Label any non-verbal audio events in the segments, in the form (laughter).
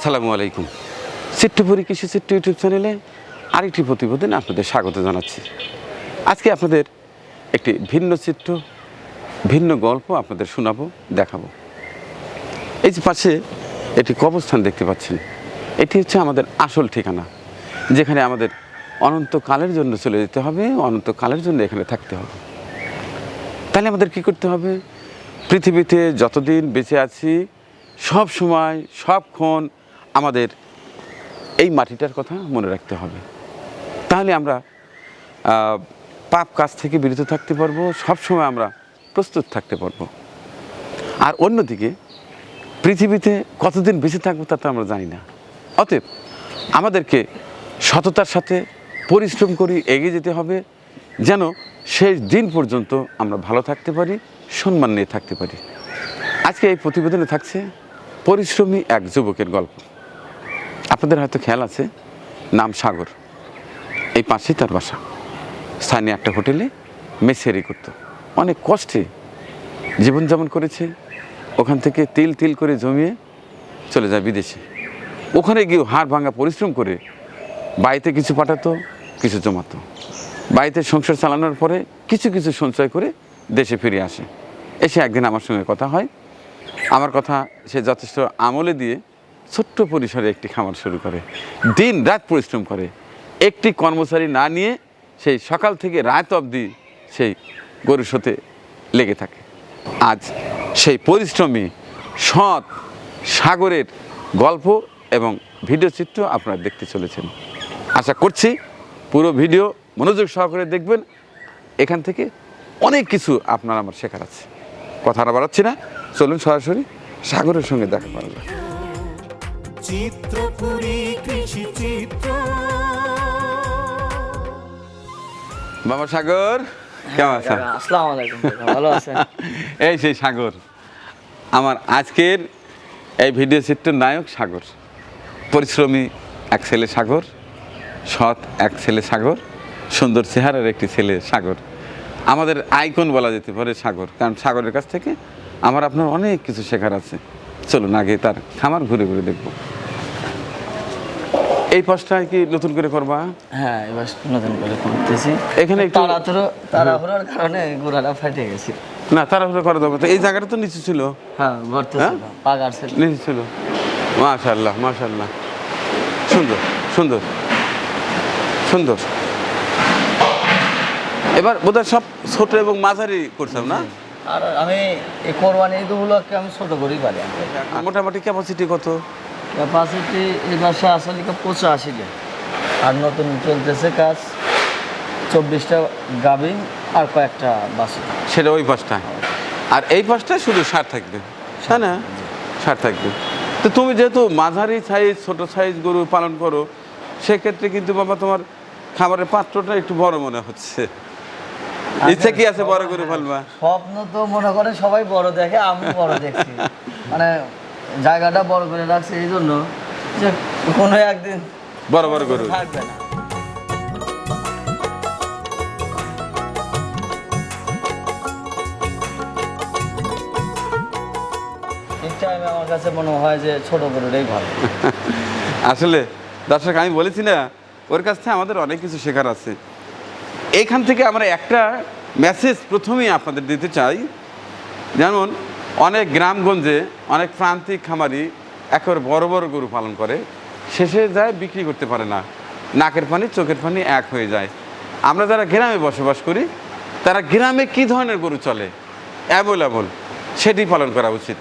আসসালামু আলাইকুম। চিত্তপুরী কৃষি চিত্র ইউটিউব চ্যানেলে আরেকটি প্রতিবেদনে আপনাদের স্বাগত জানাচ্ছি। আজকে আপনাদের একটি ভিন্ন চিত্র, ভিন্ন গল্প আপনাদের শোনাবো, দেখাবো। এই যে পাশে একটি কবরস্থান দেখতে পাচ্ছেন। এটি হচ্ছে আমাদের আসল ঠিকানা, যেখানে আমাদের অনন্তকালের জন্য চলে যেতে হবে, অনন্তকালের জন্য এখানে থাকতে হবে। তাহলে আমাদের কি করতে হবে? পৃথিবীতে যতদিন বেঁচে আছি, সব সময় সবক্ষণ আমাদের এই মাটিটার কথা মনে রাখতে হবে। তাহলে আমরা পাপ কাজ থেকে বিরত থাকতে পারব, সবসময় আমরা প্রস্তুত থাকতে পারব। আর অন্যদিকে, পৃথিবীতে কতদিন বেঁচে থাকব তা তো আমরা জানি না। অতএব, আমাদেরকে সততার সাথে পরিশ্রম করি এগিয়ে যেতে হবে, যেন শেষ দিন পর্যন্ত আমরা ভালো থাকতে পারি, সম্মান নিয়ে থাকতে পারি। আজকে এই প্রতিবেদনে থাকছে, পরিশ্রমী এক যুবকের গল্প। আপনাদের হয়তো খেয়াল আছে, নাম সাগর। এই পাশেই তার বাসা। স্থানীয় একটা হোটেলে মেসেরি করতো। অনেক কষ্টে জীবনযাপন করেছে। ওখান থেকে তিল তিল করে জমিয়ে চলে যায় বিদেশে। ওখানে গিয়েও হাড় ভাঙা পরিশ্রম করে বাড়িতে কিছু পাঠাতো, কিছু জমাতো। বাড়িতে সংসার চালানোর পরে কিছু কিছু সঞ্চয় করে দেশে ফিরে আসে। এসে একদিন আমার সঙ্গে কথা হয়। আমার কথা সে যথেষ্ট আমলে দিয়ে ছোট্ট পরিসরে একটি খামার শুরু করে। দিন রাত পরিশ্রম করে। একটি কর্মচারী না নিয়ে সেই সকাল থেকে রাত অবধি সেই গরুর সাথে লেগে থাকে। আজ সেই পরিশ্রমী সৎ সাগরের গল্প এবং ভিডিও চিত্র আপনারা দেখতে চলেছেন। আশা করছি পুরো ভিডিও মনোযোগ সহকারে দেখবেন। এখান থেকে অনেক কিছু আপনার আমার শেখার আছে। কথা না বাড়াচ্ছি না। চলুন সরাসরি সাগরের সঙ্গে দেখা করা যাক। চিত্রপুরী কৃষি চিত্র। বাবা সাগর কেমন আছেন আসসালামু আলাইকুম ভালো (laughs) আছেন? এই সেই সাগর। আমার আজকের এই ভিডিও চিত্রের নায়ক সাগর। পরিশ্রমী এক ছেলে সাগর সৎ এক ছেলে সাগর সুন্দর চেহারার একটি ছেলে সাগর। আমাদের আইকন বলা যেতে পারে সাগর কারণ সাগরের কাছ থেকে আমার আপনার অনেক কিছু শেখার আছে। চলুন আগে তার খামার ঘুরে ঘুরে দেখব। এই পাশটায় কি নতুন করে করবা? হ্যাঁ এবার নতুন করে করতেছি। এখানে একটু- তাড়াহুড়ো তাড়াহুড়োর কারণে গোড়াটা ফাটে গেছে। না তাড়াহুড়ো করা যাবে তো এই জায়গাটা তো নিচু ছিল? হ্যাঁ ভরতে হ্যাঁ? ছিল পাগার ছিল। নিচু ছিল। মাশাল্লাহ মাশাল্লাহ সুন্দর সুন্দর সুন্দর। এবার বোধহয় সব ছোট এবং মাঝারি করতাম না? আর আমি এই কোরবানি ঈদগুলোকে আমি ছোট করেই পারি মোটামুটি ক্যাপাসিটি কত? ক্যাপাসিটি এই মাসে আসলে পঁচাশি আর নতুন চলতেছে কাজ চব্বিশটা গাবি আর কয়েকটা বাসি সেটা ওই পাশটা আর এই পাশটা শুধু সার থাকবে তাই না? সার থাকবে। তো তুমি যেহেতু মাঝারি সাইজ ছোট সাইজ গরু পালন করো সেক্ষেত্রে কিন্তু বাবা তোমার খাবারের পাত্রটা একটু বড় মনে হচ্ছে। ইচ্ছা কি আছে বড় গরু ফেলবা? স্বপ্ন তো মনে করে সবাই বড় দেখে আমি বড় দেখছি। মানে জায়গাটা বড় করে রাখছে এই জন্য যে কোনো একদিন বড় বড় গরু থাকবে না। টাইমে আমার কাছে মনে হয় যে ছোট গরুটাই ভালো। (laughs) আসলে দর্শক আমি বলেছি না ওর কাছ থেকে আমাদের অনেক কিছু শেখার আছে। এইখান থেকে আমরা একটা মেসেজ প্রথমেই আপনাদের দিতে চাই। যেমন, অনেক গ্রামগঞ্জে অনেক প্রান্তিক খামারি একেবারে বড় বড় গরু পালন করে, শেষে যায় বিক্রি করতে পারে না। নাকের পানি, চোখের পানি এক হয়ে যায়। আমরা যারা গ্রামে বসবাস করি, তারা গ্রামে কী ধরনের গরু চলে? অ্যাভেলেবল সেটি পালন করা উচিত।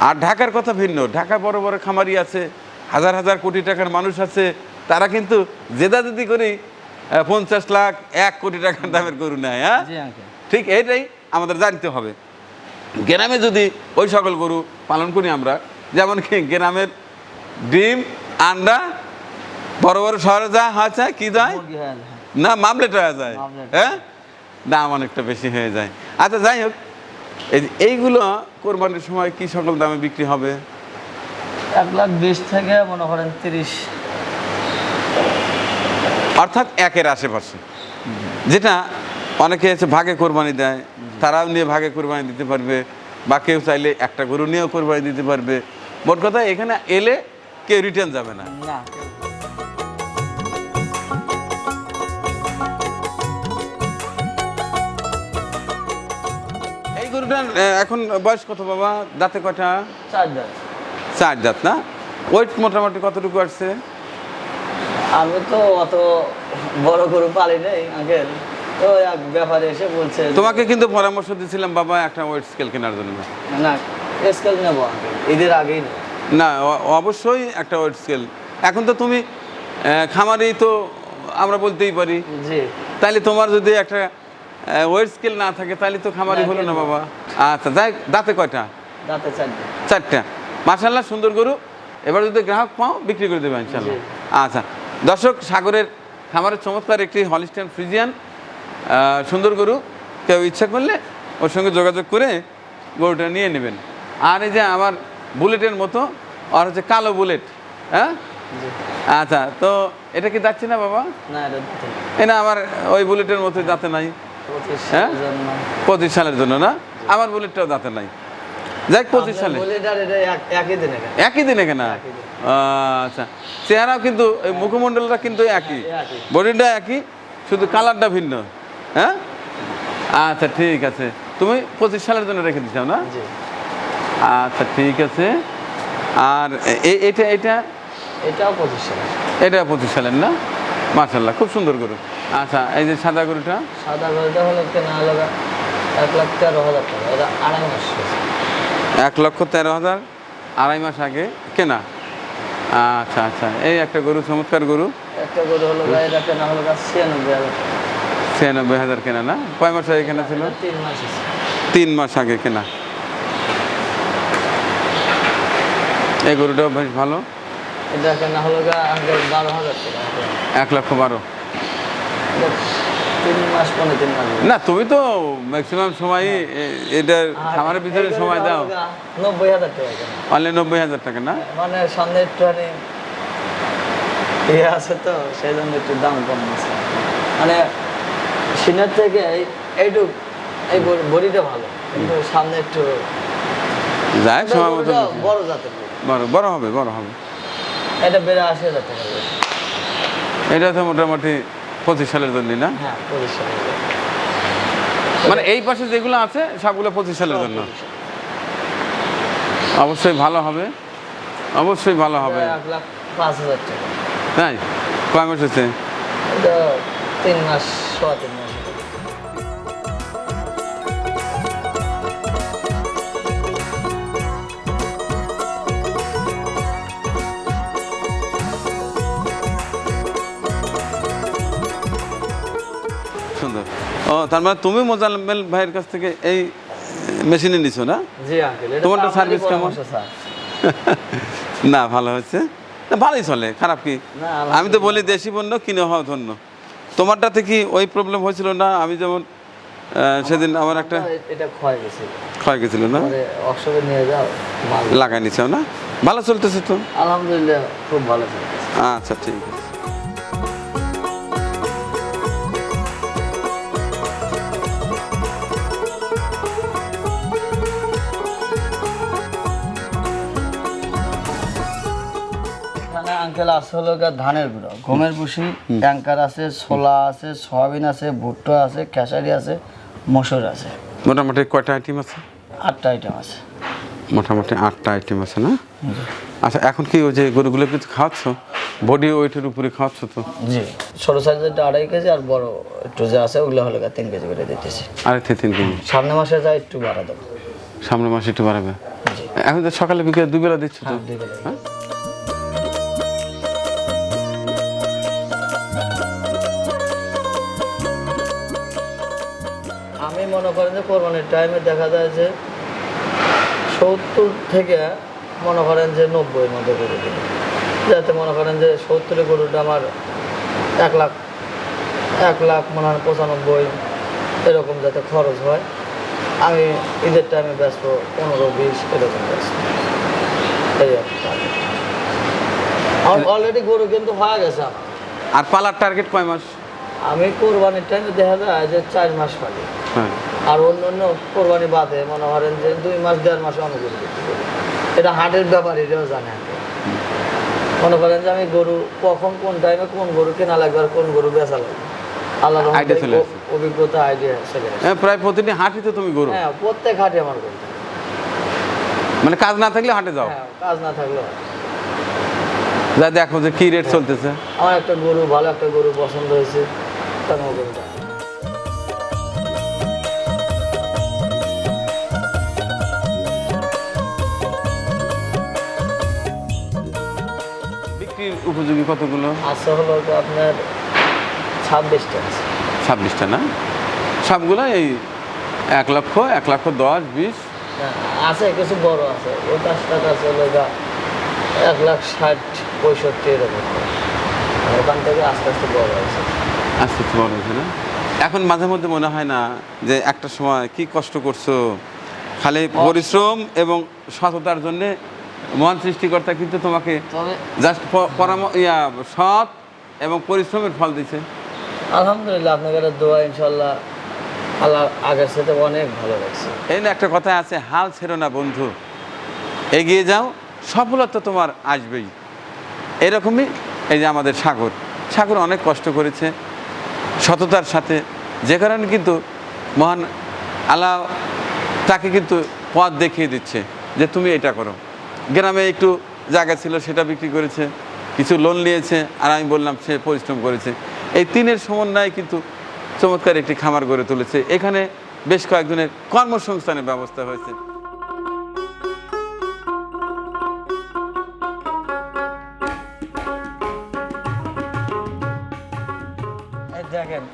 আর ঢাকার কথা ভিন্ন, ঢাকা বড় বড় খামারি আছে, হাজার হাজার কোটি টাকার মানুষ আছে, তারা কিন্তু জেদাজেদি করেই পঞ্চাশ লাখ এক কোটি টাকার দামের গরু নেয় হ্যাঁ? ঠিক এইটাই আমাদের জানতে হবে। গ্রামে যদি ওই সকল গরু পালন করি আমরা যেমন কি গ্রামের ডিম আন্ডা বড় বড় শহরে যা হয় চায় কি যায়? হ্যাঁ। না মামলেট হয়ে যায়। হ্যাঁ? দাম অনেকটা বেশি হয়ে যায়। আচ্ছা যাই হোক এই এইগুলো কোরবানির সময় কি সকল দামে বিক্রি হবে? এক লাখ বিশ থেকে মনে করেন তিরিশ। অর্থাৎ একের আশেপাশে। যেটা অনেকে হচ্ছে ভাগে কোরবানি দেয় তারাও নিয়ে ভাগে কোরবানি দিতে পারবে বা কেউ চাইলে একটা গরু নিয়েও কোরবানি দিতে পারবে। মোট কথা এখানে এলে কেউ রিটার্ন যাবে না। না। এই গরুটার এখন বয়স কত বাবা? দাঁতে কটা চার দাঁত। চার দাঁত না? ওয়েট মোটামুটি কতটুকু আসছে? আমি তো অত বড় গরু পালি নাই আঙ্কেল তো এক ব্যাপারে এসে বলছে তোমাকে কিন্তু পরামর্শ দিয়েছিলাম বাবা একটা ওয়েট স্কেল কেনার জন্য। না স্কেল নেব ঈদের আগেই না অবশ্যই একটা ওয়েট স্কেল। এখন তো তুমি খামারেই তো আমরা বলতেই পারি। জি। তাইলে তোমার যদি একটা ওয়েট স্কেল না থাকে তাহলে তো খামারই হলো না বাবা। আচ্ছা যাই দাঁতে কয়টা? দাঁতে চার দাঁত চারটা। মার্শাল্লাহ সুন্দর গরু। এবার যদি গ্রাহক পাও বিক্রি করে দেবে ইনশাল্লাহ আচ্ছা দর্শক সাগরের খামারের চমৎকার একটি হলিস্টান ফ্রিজিয়ান সুন্দর গরু কেউ ইচ্ছা করলে ওর সঙ্গে যোগাযোগ করে গরুটা নিয়ে নেবেন। আর এই যে আমার বুলেটের মতো আর হচ্ছে কালো বুলেট হ্যাঁ? আচ্ছা তো এটা কি যাচ্ছে না বাবা? না না। এ না। আমার ওই বুলেটের মতো যাতে নাই হ্যাঁ? পঁচিশ সালের জন্য না? আমার বুলেটটাও দাঁতে নাই। যাই পঁচিশ সালে একই দিনে কেন একই দিনে কেনা আচ্ছা চেহারাও কিন্তু এই মুখমণ্ডলটা কিন্তু একই। একই। বডিটা একই শুধু কালারটা ভিন্ন। হ্যাঁ? আচ্ছা ঠিক আছে। তুমি পঁচিশ সালের জন্য রেখে দিচ্ছ না? আচ্ছা ঠিক আছে। আর এটা এটা? এটাও পঁচিশ সাল এটা পঁচিশ সালের না? মার্শাল্লাহ খুব সুন্দর গরু। আচ্ছা এই যে সাদা গরুটা? সাদা গরুটা হলো কেনা হলো এক লাখ তেরো হাজার টাকা এটা আড়াই মাস। এক লক্ষ তেরো হাজার আড়াই মাস আগে কেনা। আচ্ছা আচ্ছা। এই একটা গরু চমৎকার গরু। একটা গরু হলো এটা কেনা হলো ছিয়ানব্বই হাজার। ছিয়ানব্বই হাজার কেনা না? কয় মাস আগে কেনা ছিল? তিন মাস তিন মাস আগে কেনা। এই গরুটাও বেশ ভালো। এটা কেনা হলো বারো হাজার এক লক্ষ বারো। তিন মাস পনেরো তিন মাস না তুমি তো ম্যাক্সিমাম সময় এটা খামারের ভিতরে সময় দাও। নব্বই হাজার টাকা অনলি নব্বই হাজার টাকা না? মানে সামনে একটু ইয়ে আছে তো সেই জন্য একটু দাম কম আছে। মানে সিনের থেকে এই- এইটুক এই বড়িটা ভালো কিন্তু সামনে একটু যাই সময় মতো বড় জাতের। বড়। বড় হবে বড় হবে। এটা বেড়ে আশি হাজার টাকা এটা তো মোটামুটি পঁচিশ সালের জন্য না? হ্যাঁ মানে এই পাশে যেগুলো আছে সবগুলো পঁচিশ সালের জন্য? অবশ্যই ভালো হবে। অবশ্যই ভালো হবে। তাই? কয় মাস হচ্ছে তিন মাস ছ তিন মাস। ও তার মানে তুমি মোজাম্মেল ভাইয়ের কাছ থেকে এই মেশিনে নিছো না? জি আঙ্কেল তোমারটা সার্ভিস কেমন? স্যার। (laughs) না ভালো হচ্ছে না ভালোই চলে খারাপ কি? আমি তো বলি দেশি পণ্য কিনে হওয়া ধন্য। তোমারটাতে কি ওই প্রবলেম হয়েছিল না? আমি যেমন সেদিন আমার একটা এটা ক্ষয় গেছে ক্ষয় গেছিল না? অক্সফোর্ডে নিয়ে যাও লাগাই নিছো না? ভালো চলতেছে তো? আলহামদুলিল্লাহ খুব ভালো চলতেছে। আচ্ছা ঠিক আছে। আঙ্কেল আছে হলো গিয়ে ধানের গুঁড়ো। গমের ভুসি ট্যাঙ্কার আছে ছোলা আছে সয়াবিন আছে ভুট্টো আছে খেসারি আছে মসুর আছে। মোটামুটি কয়টা আইটেম আছে? আটটা আইটেম আছে। মোটামুটি আটটা আইটেম আছে না? আচ্ছা এখন কি ওই যে গরুগুলো কিছু খাওয়াচ্ছ? বডি ওয়েটের উপরে খাওয়াচ্ছ তো? জি। ছোটো সাইজেরটা আড়াই কেজি আর বড় একটু যে আছে ওগুলো হলো গিয়ে তিন কেজি করে দিতেছি। আড়াই থেকে তিন কেজি। সামনে মাসে যা একটু বাড়া দেবো সামনের মাসে একটু বাড়াবে? এখন তো সকালে বিকেলে দুবেলা দিচ্ছ তো? হ্যাঁ? মনে করেন যে কোরবানির টাইমে দেখা যায় যে সত্তর থেকে মনে করেন যে নব্বইয়ের মধ্যে গরু কিনি যাতে মনে করেন যে সত্তরের গরুটা আমার এক লাখ এক লাখ মনে হয় পঁচানব্বই এরকম যাতে খরচ হয়। আমি ঈদের টাইমে ব্যস্ত পনেরো বিশ এরকম ব্যস্ত। এই আর আমার অলরেডি গরু কিন্তু হয়ে গেছে আর পালার টার্গেট কয় মাস? আমি কোরবানির টাইমে দেখা যায় যে চার মাস পালি। হ্যাঁ। আর অন্য অন্য কোরবানি বাদে মনে করেন যে দুই মাস দেড় মাসে অনেক পারি। এটা হাটের ব্যাপারীরাও জানে মনে করেন যে আমি গরু কখন কোন টাইমে কোন গরু কেনা লাগবে আর কোন গরু বেচা লাগবে। আল্লাহ। অভিজ্ঞতা আইডিয়া চলে হ্যাঁ, প্রায় প্রতিটি তো তুমি গরু। হ্যাঁ প্রত্যেক হাটে আমার গরু। মানে কাজ না থাকলে হাঁটে যাও। হ্যাঁ কাজ না। যা দেখো যে কি রেট চলতেছে। আমার একটা গরু ভালো একটা গরু পছন্দ হয়েছে তার মতো গরুটা উপযোগী কতগুলো? আছে হলো আপনার ছাব্বিশটা আছে। ছাব্বিশটা না? সবগুলো এই এক লক্ষ এক লক্ষ দশ বিশ? হ্যাঁ, আছে কিছু বড় আছে। ওই পাঁচটা আছে হলো গা এক লাখ ষাট পঁয়ষট্টি এরকম। আর ওখান থেকে আস্তে আস্তে বড় আছে আস্তে আস্তে বড় হয়েছে না? এখন মাঝে মধ্যে মনে হয় না যে একটা সময় কি কষ্ট করছ? খালি পরিশ্রম এবং সততার জন্য মহান সৃষ্টিকর্তা কিন্তু তোমাকে জাস্ট পরাম ইয়া সৎ এবং পরিশ্রমের ফল দিচ্ছে আলহামদুলিল্লাহ আপনাদের দোয়া ইনশাল্লাহ আল্লাহ আগের সাথে অনেক ভালো লাগছে এই না একটা কথা আছে হাল ছেড়ো না বন্ধু। এগিয়ে যাও সফলতা তোমার আসবেই। এরকমই এই যে আমাদের সাগর। সাগর অনেক কষ্ট করেছে সততার সাথে। যে কারণে কিন্তু মহান আল্লাহ তাকে কিন্তু পথ দেখিয়ে দিচ্ছে যে তুমি এটা করো। গ্রামে একটু জায়গা ছিল, সেটা বিক্রি করেছে, কিছু লোন নিয়েছে, আর আমি বললাম সে পরিশ্রম করেছে। এই তিনের সমন্বয়ে কিন্তু চমৎকার একটি খামার গড়ে তুলেছে। এখানে বেশ কয়েকজনের কর্মসংস্থানের ব্যবস্থা হয়েছে।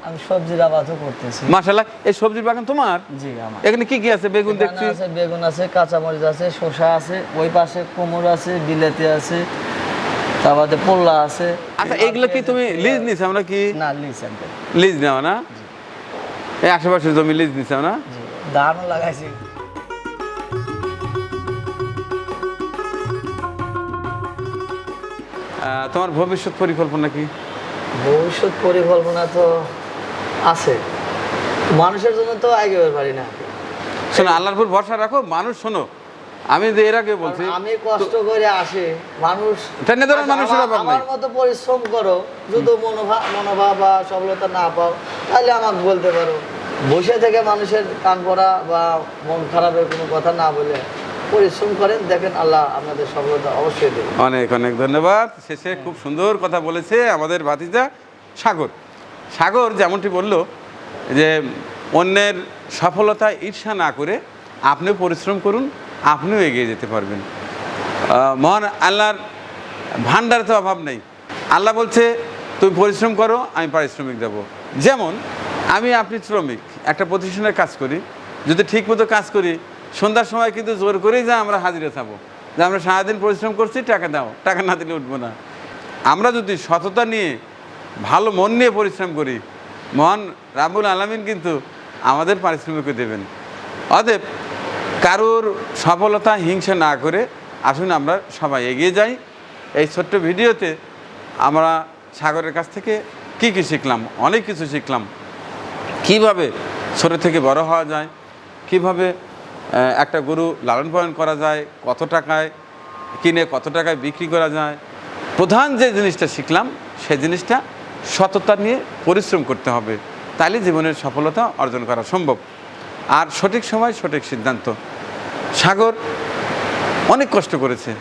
আমি সবজির আবাদও করতেছি। মাশাল্লাহ এই সবজির বাগান তোমার? জি আমার। এখানে কি কি আছে? বেগুন দেখছি। আছে বেগুন আছে কাঁচামরিচ আছে শসা আছে ওই পাশে কোমর আছে বিলাতি আছে তারপরে পোল্লা আছে। আচ্ছা এগুলো কি তুমি লিজ নিছ আমরা কি? না একদম লিজ নেওয়া না? এই আশেপাশের জমি লিজ নিছ না? ধানও লাগাইছি। তোমার ভবিষ্যৎ পরিকল্পনা কি? ভবিষ্যৎ পরিকল্পনা তো আছে। মানুষের জন্য তো আগে পারি না। শোনো আল্লাহর উপর ভরসা রাখো মানুষ শোনো আমি যে এর আগে বলছি আমি কষ্ট করে আসি মানুষ টেনে ধরার আচ্ছা, মানুষের অভাব নাই। আমার মতো পরিশ্রম করো যদি মনোভাব মনোভাব বা সফলতা না পাও তাহলে আমাকে বলতে পারো। বসে থেকে মানুষের কান পড়া বা মন খারাপের কোনো কথা না বলে পরিশ্রম করেন দেখেন আল্লাহ আপনাদের সফলতা অবশ্যই দেবে। অনেক অনেক ধন্যবাদ। শেষে খুব সুন্দর কথা বলেছে আমাদের ভাতিজা সাগর। সাগর যেমনটি বলল যে অন্যের সফলতা ঈর্ষা না করে আপনিও পরিশ্রম করুন, আপনিও এগিয়ে যেতে পারবেন। মহান আল্লাহর ভান্ডারে তো অভাব নেই। আল্লাহ বলছে, তুমি পরিশ্রম করো, আমি পারিশ্রমিক দেবো। যেমন, আমি, আপনি শ্রমিক, একটা প্রতিষ্ঠানের কাজ করি, যদি ঠিকমতো কাজ করি, সন্ধ্যার সময় কিন্তু জোর করেই যা আমরা হাজিরে থাকব যে আমরা সারাদিন পরিশ্রম করছি, টাকা দাও, টাকা না দিলে উঠবো না। আমরা যদি সততা নিয়ে ভালো মন নিয়ে পরিশ্রম করি। মহান রাবুল আলামিন কিন্তু আমাদের পারিশ্রমিকও দেবেন। অতএব কারোর সফলতা, হিংসা না করে আসুন আমরা সবাই এগিয়ে যাই। এই ছোট্ট ভিডিওতে আমরা সাগরের কাছ থেকে কি কি শিখলাম, অনেক কিছু শিখলাম। কীভাবে ছোট থেকে বড় হওয়া যায়, কীভাবে একটা গরু লালন পালন করা যায়, কত টাকায় কিনে কত টাকায় বিক্রি করা যায়। প্রধান যে জিনিসটা শিখলাম সেই জিনিসটা সততা নিয়ে পরিশ্রম করতে হবে। তাহলে জীবনের সফলতা অর্জন করা সম্ভব। আর সঠিক সময় সঠিক সিদ্ধান্ত। সাগর অনেক কষ্ট করেছে।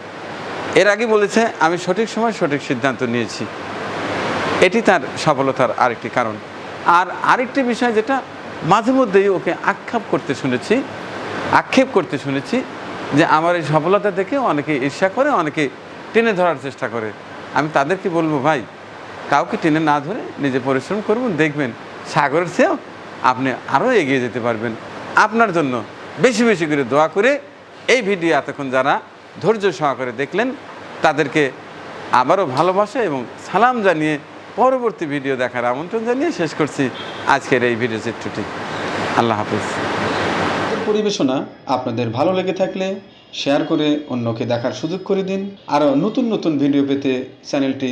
এর আগে বলেছে, আমি সঠিক সময় সঠিক সিদ্ধান্ত নিয়েছি। এটি তার সফলতার আরেকটি কারণ। আর আরেকটি বিষয় যেটা মাঝে মধ্যেই ওকে আক্ষেপ করতে শুনেছি, আক্ষেপ করতে শুনেছি যে আমার এই সফলতা দেখে অনেকে ঈর্ষা করে, অনেকে টেনে ধরার চেষ্টা করে। আমি তাদেরকে বলব, ভাই কাউকে টেনে না ধরে নিজে পরিশ্রম করবেন, দেখবেন সাগরের চেয়েও আপনি আরও এগিয়ে যেতে পারবেন। আপনার জন্য বেশি বেশি করে দোয়া করে এই ভিডিও এতক্ষণ যারা ধৈর্য সহকারে দেখলেন, তাদেরকে আবারও ভালোবাসা এবং সালাম জানিয়ে পরবর্তী ভিডিও দেখার আমন্ত্রণ জানিয়ে শেষ করছি আজকের এই ভিডিও চিত্রটি। আল্লাহ হাফিজ। পরিবেশনা আপনাদের ভালো লেগে থাকলে শেয়ার করে অন্যকে দেখার সুযোগ করে দিন। আরও নতুন নতুন ভিডিও পেতে চ্যানেলটি